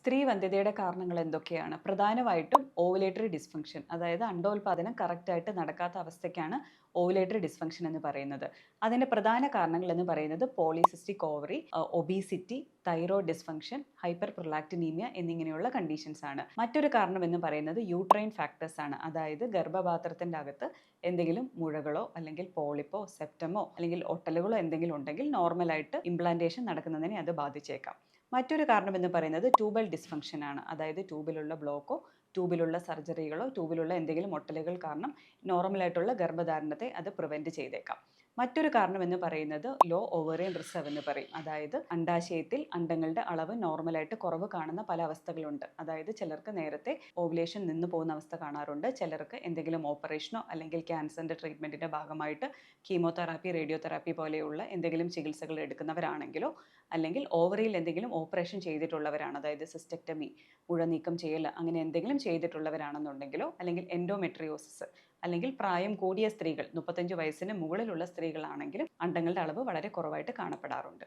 സ്ത്രീ വന്ധ്യതയുടെ കാരണങ്ങൾ എന്തൊക്കെയാണ്? പ്രധാനമായിട്ടും ഓവുലേറ്ററി ഡിസ്ഫങ്ഷൻ അതായത് അണ്ടോൽപാദനം കറക്റ്റായിട്ട് നടക്കാത്ത അവസ്ഥയ്ക്കാണ് ഓവുലേറ്ററി ഡിസ്ഫങ്ഷൻ എന്ന് പറയുന്നത്. അതിന്റെ പ്രധാന കാരണങ്ങൾ എന്ന് പറയുന്നത് polycystic ovary obesity thyroid dysfunction hyperprolactinemia എന്നിങ്ങനെയുള്ള കണ്ടീഷൻസ് ആണ്. മറ്റൊരു കാരണം എന്ന് പറയുന്നത് യൂട്രൈൻ ഫാക്ടേഴ്സ് ആണ്. അതായത് ഗർഭപാത്രത്തിന്റെ അകത്ത് എന്തെങ്കിലും മുഴകളോ അല്ലെങ്കിൽ പോളിപ്പോ സെപ്റ്റമോ അല്ലെങ്കിൽ ഒട്ടലുകളോ എന്തെങ്കിലും ഉണ്ടെങ്കിൽ നോർമലായിട്ട് ഇംപ്ലാന്റേഷൻ നടക്കുന്നതിനെ അത് ബാധിച്ചേക്കാം. മറ്റൊരു കാരണം എന്ന് പറയുന്നത് ട്യൂബൽ ഡിസ്ഫങ്ഷൻ ആണ്. അതായത് ട്യൂബിലുള്ള ബ്ലോക്കോ ട്യൂബിലുള്ള സർജറികളോ ട്യൂബിലുള്ള എന്തെങ്കിലും ഒട്ടലുകൾ കാരണം നോർമലായിട്ടുള്ള ഗർഭധാരണത്തെ അത് പ്രിവെന്റ് ചെയ്തേക്കാം. മറ്റൊരു കാരണം എന്ന് പറയുന്നത് ലോ ഓവറിയൻ റിസർവ് എന്ന് പറയും. അതായത് അണ്ടാശയത്തിൽ അണ്ടങ്ങളുടെ അളവ് നോർമലായിട്ട് കുറവ് കാണുന്ന പല അവസ്ഥകളുണ്ട്. അതായത് ചിലർക്ക് നേരത്തെ ഓവുലേഷൻ നിന്ന് പോകുന്ന അവസ്ഥ കാണാറുണ്ട്. ചിലർക്ക് എന്തെങ്കിലും ഓപ്പറേഷനോ അല്ലെങ്കിൽ ക്യാൻസറിന്റെ ട്രീറ്റ്മെന്റിന്റെ ഭാഗമായിട്ട് കീമോതെറാപ്പി റേഡിയോതെറാപ്പി പോലെയുള്ള എന്തെങ്കിലും ചികിത്സകൾ എടുക്കുന്നവരാണെങ്കിലോ അല്ലെങ്കിൽ ഓവറിയിൽ എന്തെങ്കിലും ഓപ്പറേഷൻ ചെയ്തിട്ടുള്ളവരാണ്. അതായത് സിസ്റ്റക്ടമി മുഴ നീക്കം ചെയ്യൽ അങ്ങനെ എന്തെങ്കിലും ചെയ്തിട്ടുള്ളവരാണെന്നുണ്ടെങ്കിലോ അല്ലെങ്കിൽ എൻഡോമെട്രിയോസിസ് അല്ലെങ്കിൽ പ്രായം കൂടിയ സ്ത്രീകൾ മുപ്പത്തഞ്ച് വയസ്സിന് മുകളിലുള്ള സ്ത്രീകളാണെങ്കിലും അണ്ടങ്ങളുടെ അളവ് വളരെ കുറവായിട്ട് കാണപ്പെടാറുണ്ട്.